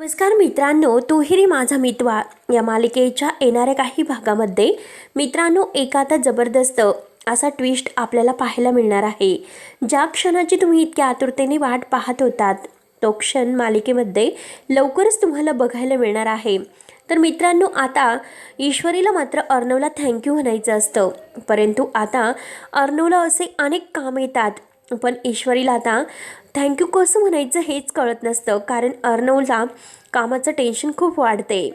नमस्कार मित्रांनो तुहिरी माझा मितवा. या मालिकेच्या येणाऱ्या काही भागामध्ये मित्रांनो एक आता जबरदस्त असा ट्विस्ट आपल्याला पाहायला मिळणार आहे. ज्या क्षणाची तुम्ही इतक्या आतुरतेने वाट पाहत होतात तो क्षण मालिकेमध्ये लवकरच तुम्हाला बघायला मिळणार आहे. तर मित्रांनो आता ईश्वरीला मात्र अर्णवला थँक्यू म्हणायचं असतं. परंतु आता अर्णवला असे अनेक काम येतात. पण ईश्वरीला आता थँक्यू कसं म्हणायचं हेच कळत नसतं. कारण अर्नवला कामाचं टेन्शन खूप वाढते.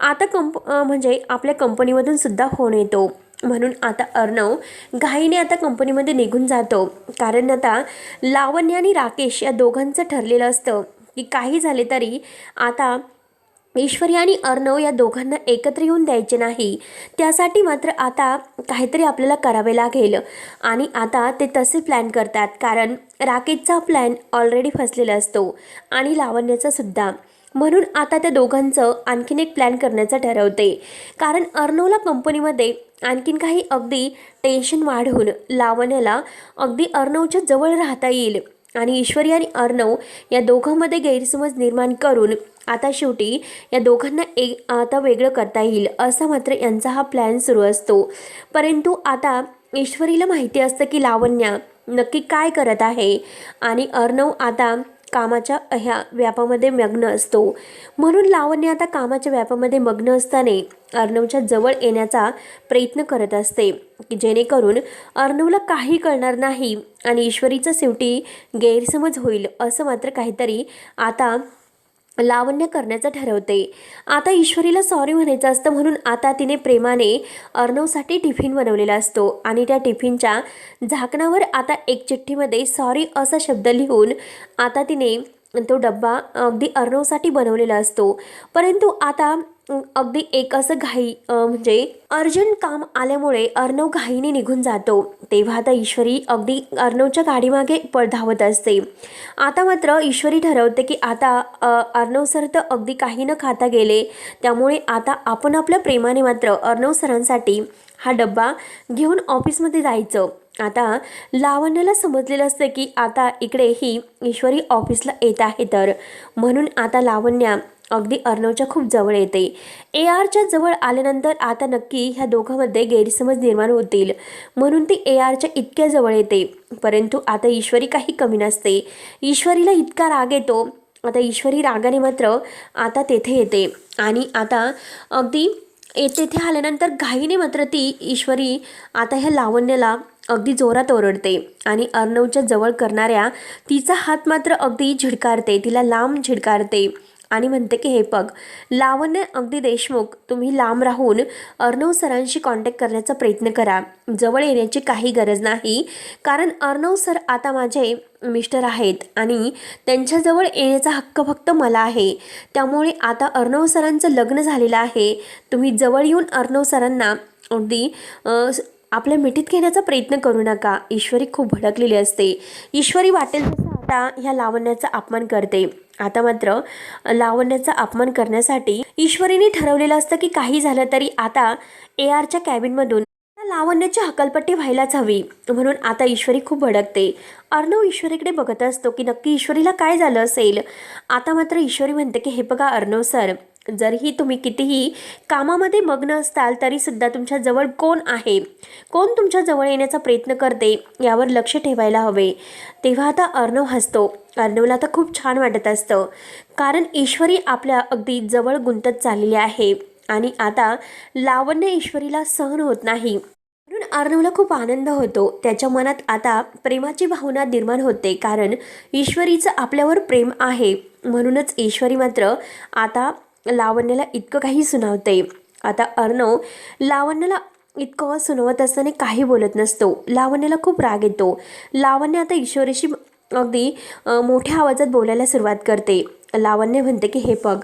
आता कंप म्हणजे आपल्या कंपनीमधून सुद्धा फोन येतो. म्हणून आता अर्णव घाईने आता कंपनीमध्ये निघून जातो. कारण आता लावण्य आणि राकेश या दोघांचं ठरलेलं असतं की काही झाले तरी आता ईश्वरी आणि अर्णव या दोघांना एकत्र येऊन द्यायचे नाही. त्यासाठी मात्र आता काहीतरी आपल्याला करावे लागेल. आणि आता ते तसे प्लॅन करतात कारण राकेशचा प्लॅन ऑलरेडी फसलेला असतो आणि लावण्याचा सुद्धा. म्हणून आता त्या दोघांचं आणखीन एक प्लॅन करण्याचं ठरवते. कारण अर्णवला कंपनीमध्ये आणखीन काही अगदी टेन्शन वाढवून लावण्याला अगदी अर्णवच्या जवळ राहता येईल. आणि ईश्वरी आणि अर्णव या दोघांमध्ये गैरसमज निर्माण करून आता शेवटी या दोघांना एक आता वेगळं करता येईल असा मात्र यांचा हा प्लॅन सुरू असतो. परंतु आता ईश्वरीला माहिती असतं की लावण्या नक्की काय करत आहे आणि अर्णव आता कामाच्या ह्या व्यापामध्ये मग्न असतो. म्हणून लावण्य आता कामाच्या व्यापामध्ये मग्न असताना अर्णवच्या जवळ येण्याचा प्रयत्न करत असते की जेणेकरून अर्णवला काही कळणार नाही आणि ईश्वरीचा शेवटी गैरसमज होईल असं मात्र काहीतरी आता लावण्य करण्याचं ठरवते. आता ईश्वरीला सॉरी म्हणायचं असतं म्हणून आता तिने प्रेमाने अर्णवसाठी टिफिन बनवलेला असतो आणि त्या टिफिनच्या झाकणावर आता एक चिठ्ठीमध्ये सॉरी असा शब्द लिहून आता तिने तो डब्बा अगदी अर्णवसाठी बनवलेला असतो. परंतु आता अगदी एक असं घाई म्हणजे अर्जंट काम आल्यामुळे अर्णव घाईने निघून जातो. तेव्हा आता ईश्वरी अगदी अर्णवच्या गाडीमागे धावत असते. आता मात्र ईश्वरी ठरवते की आता अर्णव सर तर अगदी काही न खाता गेले. त्यामुळे आता आपण आपल्या प्रेमाने मात्र अर्णव सरांसाठी हा डब्बा घेऊन ऑफिसमध्ये जायचं. आता लावण्याला समजलेलं असतं की आता इकडे ही ईश्वरी ऑफिसला येत आहे तर. म्हणून आता लावण्या अगदी अर्णवच्या खूप जवळ येते. ए आरच्या जवळ आल्यानंतर आता नक्की ह्या दोघांमध्ये गैरसमज निर्माण होतील. म्हणून ती ए आरच्या इतक्या जवळ येते. परंतु आता ईश्वरी काही कमी नसते. ईश्वरीला इतका राग येतो. आता ईश्वरी रागाने मात्र आता तेथे येते. आणि आता अगदी तेथे आल्यानंतर घाईने मात्र ती ईश्वरी आता ह्या लावण्याला अगदी जोरात ओरडते. आणि अर्णवच्या जवळ करणाऱ्या तिचा हात मात्र अगदी झिडकारते. तिला लांब झिडकारते. आणि म्हणते की हे पग लावण्य अगदी देशमुख तुम्ही लांब राहून अर्णव सरांशी कॉन्टॅक्ट करण्याचा प्रयत्न करा. जवळ येण्याची काही गरज नाही. कारण अर्णव सर आता माझे मिस्टर आहेत आणि त्यांच्याजवळ येण्याचा हक्क फक्त मला आहे. त्यामुळे आता अर्णव सरांचं लग्न झालेलं आहे. तुम्ही जवळ येऊन अर्णव सरांना अगदी आपल्या मिठीत घेण्याचा प्रयत्न करू नका. ईश्वरी खूप भडकलेली असते. ईश्वरी वाटेल तसं आता ह्या लावण्याचा अपमान करते. आता मात्र लावण्याचा अपमान करण्यासाठी ईश्वरीने ठरवलेलं असतं की काही झालं तरी आता ए आरच्या कॅबिनमधून लावण्याची हकलपट्टी व्हायलाच हवी. म्हणून आता ईश्वरी खूप भडकते. अर्णव ईश्वरीकडे बघत असतो की नक्की ईश्वरीला काय झालं असेल? आता मात्र ईश्वरी म्हणते की हे बघा अर्णव सर जरीही तुम्ही कितीही कामामध्ये मग्न असताल तरीसुद्धा तुमच्याजवळ कोण आहे? कोण तुमच्याजवळ येण्याचा प्रयत्न करते यावर लक्ष ठेवायला हवे. तेव्हा आता अर्णव हसतो. अर्णवला तर खूप छान वाटत असतं. कारण ईश्वरी आपल्या अगदी जवळ गुंतत चाललेली आहे आणि आता लावण्य ईश्वरीला सहन होत नाही. म्हणून अर्णवला खूप आनंद होतो. त्याच्या मनात आता प्रेमाची भावना निर्माण होते. कारण ईश्वरीचं आपल्यावर प्रेम आहे. म्हणूनच ईश्वरी मात्र आता लावण्याला इतकं काही सुनावते आता अर्णव लावण्याला इतकं सुनावत असताना काही बोलत नसतो. लावण्याला खूप राग येतो. लावण्य आता ईश्वरीशी अगदी मोठ्या आवाजात बोलायला सुरुवात करते. लावण्य म्हणते की हे पग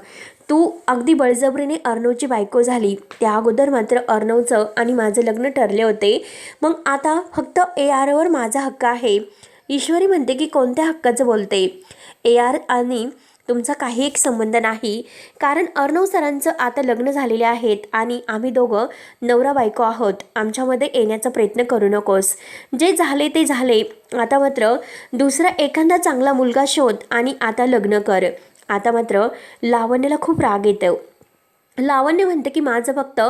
तू अगदी बळजबरीने अर्णवची बायको झाली. त्या अगोदर मात्र अर्णवचं आणि माझं लग्न ठरले होते. मग आता फक्त ए आरवर माझा हक्क आहे. ईश्वरी म्हणते की कोणत्या हक्काचं बोलते? ए आर आणि तुमचा काही एक संबंध नाही. कारण अर्णव सरांचं आता लग्न झालेले आहेत आणि आम्ही दोघं नवरा बायको आहोत. आमच्यामध्ये येण्याचा प्रयत्न करू नकोस. जे झाले ते झाले. आता मात्र दुसरा एखादा चांगला मुलगा शोध आणि आता लग्न कर. आता मात्र लावण्याला खूप राग येतो. लावण्य म्हणते की माझं फक्त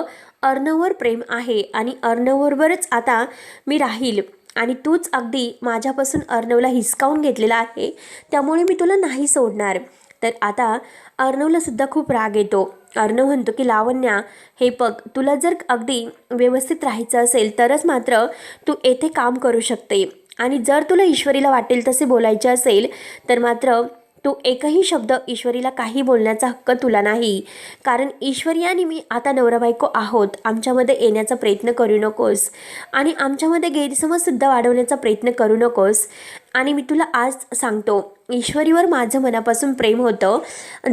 अर्णववर प्रेम आहे आणि अर्णवबरोबरच आता मी राहील. आणि तूच अगदी माझ्यापासून अर्णवला हिसकावून घेतलेला आहे. त्यामुळे मी तुला नाही सोडणार. तर आता अर्णवला सुद्धा खूप राग येतो. अर्णव म्हणतो की लावण्या हे बघ तुला जर अगदी व्यवस्थित राहायचं असेल तरच मात्र तू येथे काम करू शकते. आणि जर तुला ईश्वरीला वाटेल तसे बोलायचे असेल तर मात्र तू एकही शब्द ईश्वरीला काही बोलण्याचा हक्क तुला नाही. कारण ईश्वरी आणि मी आता नवरा बायको आहोत. आमच्यामध्ये येण्याचा प्रयत्न करू नकोस. आणि आमच्यामध्ये गैरसमजसुद्धा वाढवण्याचा प्रयत्न करू नकोस. आणि मी तुला आज सांगतो ईश्वरीवर माझं मनापासून प्रेम होतं.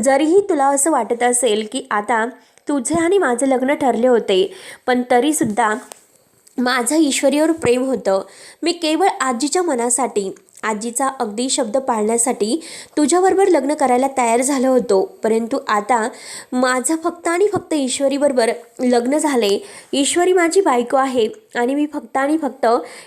जरीही तुला असं वाटत असेल की आता तुझे आणि माझं लग्न ठरले होते पण तरीसुद्धा माझं ईश्वरीवर प्रेम होतं. मी केवळ आजीच्या मनासाठी आजीचा अगदी शब्द पाळण्यासाठी तुझ्याबरोबर लग्न करायला तयार झालो होतो. परंतु आता माझं फक्त आणि फक्त ईश्वरीबरोबर लग्न झाले. ईश्वरी माझी बायको आहे आणि मी फक्त आणि फक्त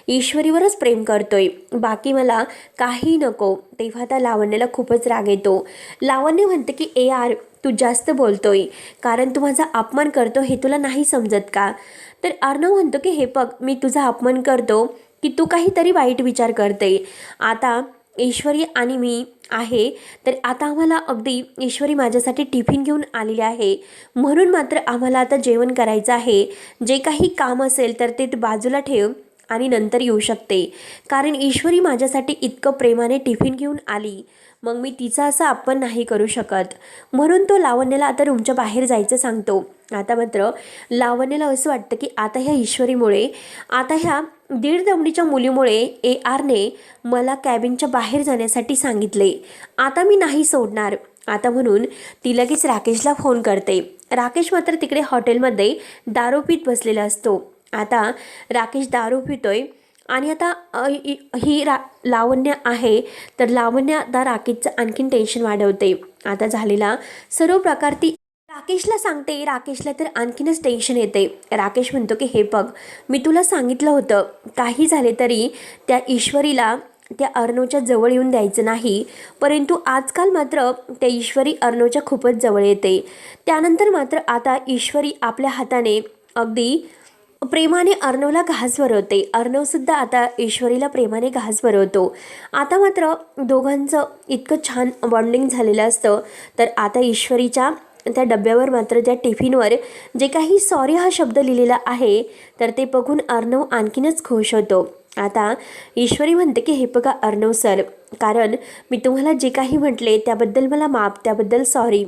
ईश्वरीवरच प्रेम करतोय. बाकी मला काही नको. तेव्हा त्या लावण्याला खूपच राग येतो. लावण्य म्हणते की ए आर तू जास्त बोलतोय. कारण तू माझा अपमान करतो हे तुला नाही समजत का? तर अर्णव म्हणतो की हे बघ मी तुझा अपमान करतो. की तू काहीतरी वाईट विचार करते. आता ईश्वरी आणि मी आहे तर आता आम्हाला अगदी ईश्वरी माझ्यासाठी टिफिन घेऊन आलेली आहे. म्हणून मात्र आम्हाला आता जेवण करायचं आहे. जे काही काम असेल तर ते बाजूला ठेव आणि नंतर येऊ शकते. कारण ईश्वरी माझ्यासाठी इतकं प्रेमाने टिफिन घेऊन आली. मग मी तिचा असा आपण नाही करू शकत. म्हणून तो लावण्याला आता रूमच्या बाहेर जायचं सांगतो. आता मात्र लावण्याला असं वाटतं की आता ह्या ईश्वरीमुळे आता ह्या दीड दमडीच्या मुलीमुळे ए आरने मला कॅबिनच्या बाहेर जाण्यासाठी सांगितले. आता मी नाही सोडणार. आता म्हणून ती लगेच राकेशला फोन करते. राकेश मात्र तिकडे हॉटेलमध्ये दारू पीत बसलेला असतो. आता राकेश दारू पितोय आणि आता ही रा लावण्य आहे तर लावण्य आता राकेशचं आणखीन टेन्शन वाढवते. आता झालेला सर्व प्रकार ती राकेशला सांगते राकेशला तर आणखीनच टेन्शन येते. राकेश म्हणतो की हे बघ मी तुला सांगितलं होतं काही झाले तरी त्या ईश्वरीला त्या अर्णवच्या जवळ येऊन द्यायचं नाही. परंतु आजकाल मात्र त्या ईश्वरी अर्णवच्या खूपच जवळ येते. त्यानंतर मात्र आता ईश्वरी आपल्या हाताने अगदी प्रेमाने अर्णवला घास भरवते अर्णवसुद्धा आता ईश्वरीला प्रेमाने घास भरवतो आता मात्र दोघांचं इतकं छान बॉन्डिंग झालेलं असतं. तर आता ईश्वरीच्या त्या डब्यावर मात्र त्या टिफिनवर जे काही सॉरी हा शब्द लिहिलेला आहे तर ते बघून अर्णव आणखीनच खुश होतो. आता ईश्वरी म्हणते की हे बघा अर्णव सर कारण मी तुम्हाला जे काही म्हटले त्याबद्दल मला माफ त्याबद्दल सॉरी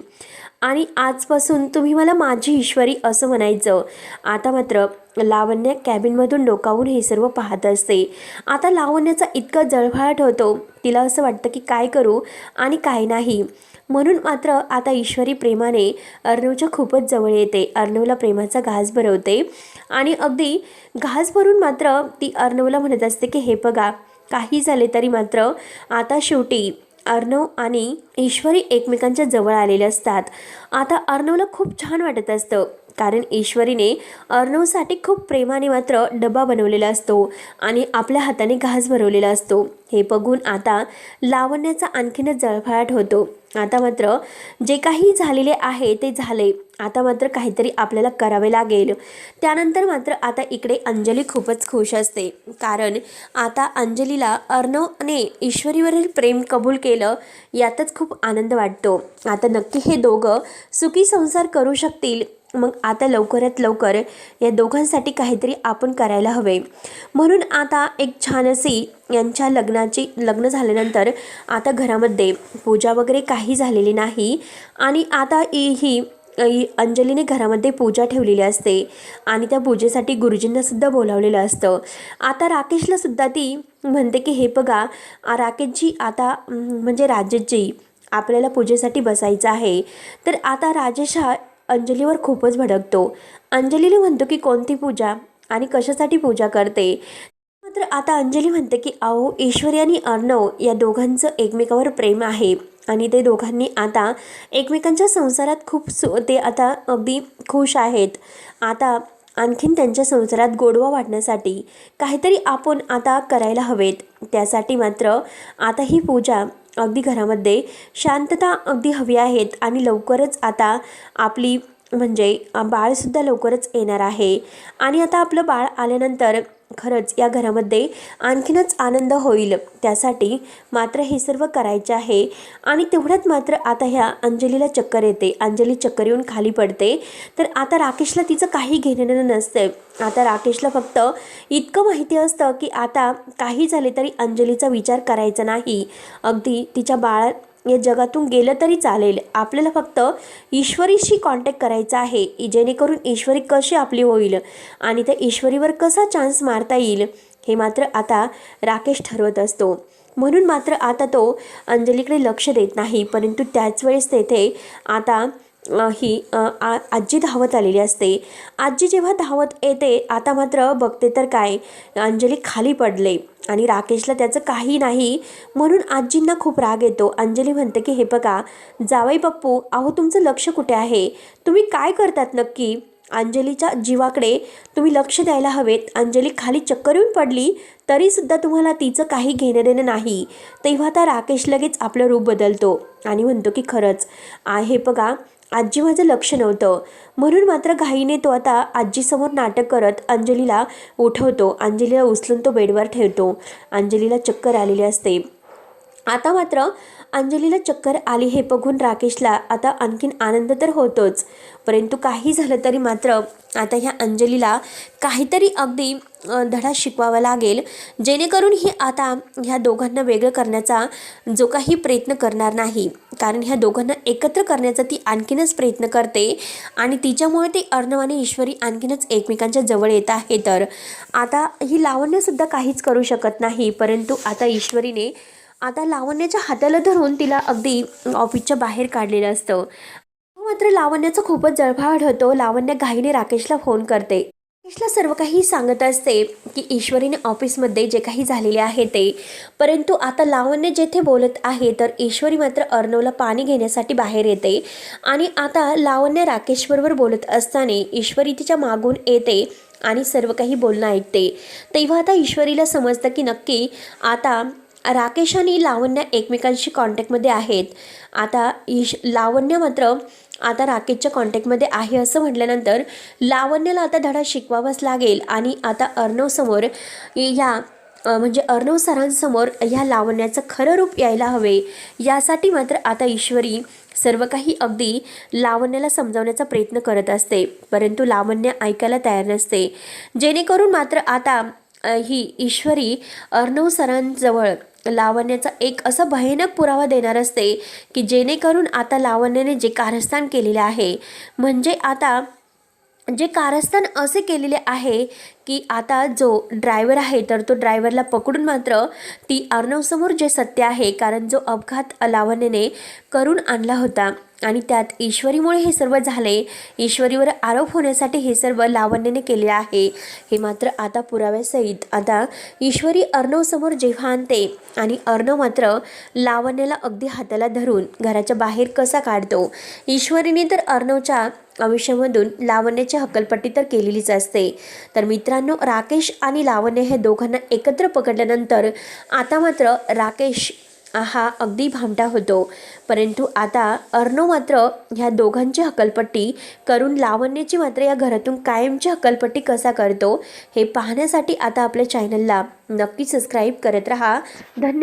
आणि आजपासून तुम्ही मला माझी ईश्वरी असं म्हणायचं. आता मात्र लावण्य कॅबिनमधून डोकावून हे सर्व पाहत असते. आता लावण्याचा इतका जळफळाट होतो. तिला असं वाटतं की काय करू आणि काय नाही. म्हणून मात्र आता ईश्वरी प्रेमाने अर्णवच्या खूपच जवळ येते. अर्णवला प्रेमाचा घास भरवते आणि अगदी घास भरून मात्र ती अर्णवला म्हणत असते की हे बघा काही झाले तरी मात्र आता शेवटी अर्णव आणि ईश्वरी एकमेकांच्या जवळ आलेले असतात. आता अर्णवला खूप छान वाटत असतं कारण ईश्वरीने अर्णवसाठी खूप प्रेमाने मात्र डबा बनवलेला असतो आणि आपल्या हाताने घास भरवलेला असतो. हे बघून आता लावण्याचा आणखीनच जळफळाट होतो. आता मात्र जे काही झालेले आहे ते झाले. आता मात्र काहीतरी आपल्याला करावे लागेल. त्यानंतर मात्र आता इकडे अंजली खूपच खुश असते. कारण आता अंजलीला अर्णवने ईश्वरीवरील प्रेम कबूल केलं यातच खूप आनंद वाटतो. आता नक्की हे दोघं सुखी संसार करू शकतील मग आता लवकरात लवकर या दोघांसाठी काहीतरी आपण करायला हवे. म्हणून आता एक छान अशी यांच्या लग्नाची लग्न झाल्यानंतर आता घरामध्ये पूजा वगैरे काही झालेली नाही आणि आता ही अंजलीने घरामध्ये पूजा ठेवलेली असते आणि त्या पूजेसाठी गुरुजींनासुद्धा बोलावलेलं असतं. आता राकेशलासुद्धा ती म्हणते की हे बघा राकेशजी आता म्हणजे राजेशजी आपल्याला पूजेसाठी बसायचं आहे. तर आता राजेश हा अंजलीवर खूपच भडकतो. अंजलीला म्हणतो की कोणती पूजा आणि कशासाठी पूजा करते? मात्र आता अंजली म्हणते की अहो ईश्वरी आणि अर्णव या दोघांचं एकमेकावर प्रेम आहे आणि ते दोघांनी आता एकमेकांच्या संसारात खूप सु ते आता अगदी खुश आहेत. आता आणखीन त्यांच्या संसारात गोडवा वाढण्यासाठी काहीतरी आपण आता करायला हवेत. त्यासाठी मात्र आता ही पूजा अगदी घरामध्ये शांतता अगदी हवी आहेत आणि लवकरच आता आपली म्हणजे बाळसुद्धा लवकरच येणार आहे. आणि आता आपलं बाळ आल्यानंतर खरंच या घरामध्ये आणखीनच आनंद होईल. त्यासाठी मात्र हे सर्व करायचे आहे आणि तेवढ्यात मात्र आता ह्या अंजलीला चक्कर येते. अंजली चक्कर येऊन खाली पडते. तर आता राकेशला तिचं काही घेणं नसतं आता राकेशला फक्त इतकं माहिती असतं की आता काही झाले तरी अंजलीचा विचार करायचा नाही. अगदी तिच्या बाळा या जगातून गेलं तरी चालेल. आपल्याला फक्त ईश्वरीशी कॉन्टॅक्ट करायचा आहे. जेणेकरून ईश्वरी कशी आपली होईल आणि त्या ईश्वरीवर कसा चान्स मारता येईल हे मात्र आता राकेश ठरवत असतो. म्हणून मात्र आता तो अंजलीकडे लक्ष देत नाही. परंतु त्याच वेळेस तेथे आता ही आ आजी धावत आलेली असते. आजी जेव्हा धावत येते आता मात्र बघते तर काय अंजली खाली पडले. आणि राकेशला त्याचं काही नाही म्हणून आजींना खूप राग येतो. अंजली म्हणते की हे बघा जावई पप्पू अहो तुमचं लक्ष कुठे आहे? तुम्ही काय करतात नक्की? अंजलीच्या जीवाकडे तुम्ही लक्ष द्यायला हवेत. अंजली खाली चक्कर येऊन पडली तरीसुद्धा तुम्हाला तिचं काही घेणं देणं नाही. तेव्हा आता राकेश लगेच आपलं रूप बदलतो आणि म्हणतो की खरंच आहे बघा आजी माझं लक्ष नव्हतं. म्हणून मात्र घाईने तो आता आजीसमोर नाटक करत अंजलीला उठवतो. अंजलीला उचलून तो बेडवर ठेवतो. अंजलीला चक्कर आलेली असते. आता मात्र अंजलीला चक्कर आली हे बघून राकेशला आता आणखीन आनंद तर होतोच. परंतु काही झालं तरी मात्र आता ह्या अंजलीला काहीतरी अगदी धडा शिकवावा लागेल. जेणेकरून ही आता ह्या दोघांना वेगळं करण्याचा जो काही प्रयत्न करणार नाही. कारण ह्या दोघांना एकत्र करण्याचा ती आणखीनच प्रयत्न करते. आणि तिच्यामुळे ती अर्णव आणि ईश्वरी आणखीनच एकमेकांच्या जवळ येत आहे तर. आता ही लावण्यसुद्धा काहीच करू शकत नाही. परंतु आता ईश्वरीने आता लावण्याच्या हाताला धरून तिला अगदी ऑफिसच्या बाहेर काढलेलं असतं. मात्र लावण्याचा खूपच जळभाळ होतो. लावण्य घाईने राकेशला फोन करते. राकेशला सर्व काही सांगत असते की ईश्वरीने ऑफिसमध्ये जे काही झालेले आहे ते. परंतु आता लावण्य जेथे बोलत आहे तर ईश्वरी मात्र अर्णवला पाणी घेण्यासाठी बाहेर येते. आणि आता लावण्य राकेशबरोबर बोलत असताना ईश्वरी तिच्या मागून येते आणि सर्व काही बोलणं ऐकते. तेव्हा आता ईश्वरीला समजतं की नक्की आता राकेश आणि लावण्य एकमेकांशी कॉन्टॅक्टमध्ये आहेत. आता ईश लावण्य मात्र आता राकेशच्या कॉन्टॅक्टमध्ये आहे असं म्हटल्यानंतर लावण्याला आता धडा शिकवावाच लागेल आणि आता अर्णवसमोर या म्हणजे अर्णव सरांसमोर ह्या लावण्याचं खरं रूप यायला हवे. यासाठी मात्र आता ईश्वरी सर्व काही अगदी लावण्याला समजावण्याचा प्रयत्न करत असते. परंतु लावण्य ऐकायला तयार नसते. जेणेकरून मात्र आता ही ईश्वरी अर्णव सरांजवळ लावण्याचा एक असा भयानक पुरावा देणार असते की जेणेकरून आता लावण्याने जे कारस्थान केलेले आहे म्हणजे आता जे कारस्थान असे केलेले आहे की आता जो ड्रायव्हर आहे तर तो ड्रायव्हरला पकडून मात्र ती अर्णवसमोर जे सत्य आहे कारण जो अपघात लावण्याने करून आणला होता. आणि त्यात ईश्वरीमुळे हे सर्व झाले. ईश्वरीवर आरोप होण्यासाठी हे सर्व लावण्याने केले आहे. हे मात्र आता पुराव्यासहित आता ईश्वरी अर्णवसमोर जेव्हा आणते आणि अर्णव मात्र लावण्याला अगदी हाताला धरून घराच्या बाहेर कसा काढतो? ईश्वरीने तर अर्णवच्या आयुष्यामधून लावण्याची हकलपट्टी तर केलेलीच असते. तर मित्रांनो राकेश आणि लावण्य हे दोघांना एकत्र पकडल्यानंतर आता मात्र राकेश हा अगदी भामटा होतो. परंतु आता अर्णव मात्र ह्या दोघांची हकलपट्टी करून लावण्याची मात्र या घरातून कायमची हकलपट्टी कसा करतो हे पाहण्यासाठी आता आपल्या चॅनलला नक्की सबस्क्राईब करत राहा. धन्यवाद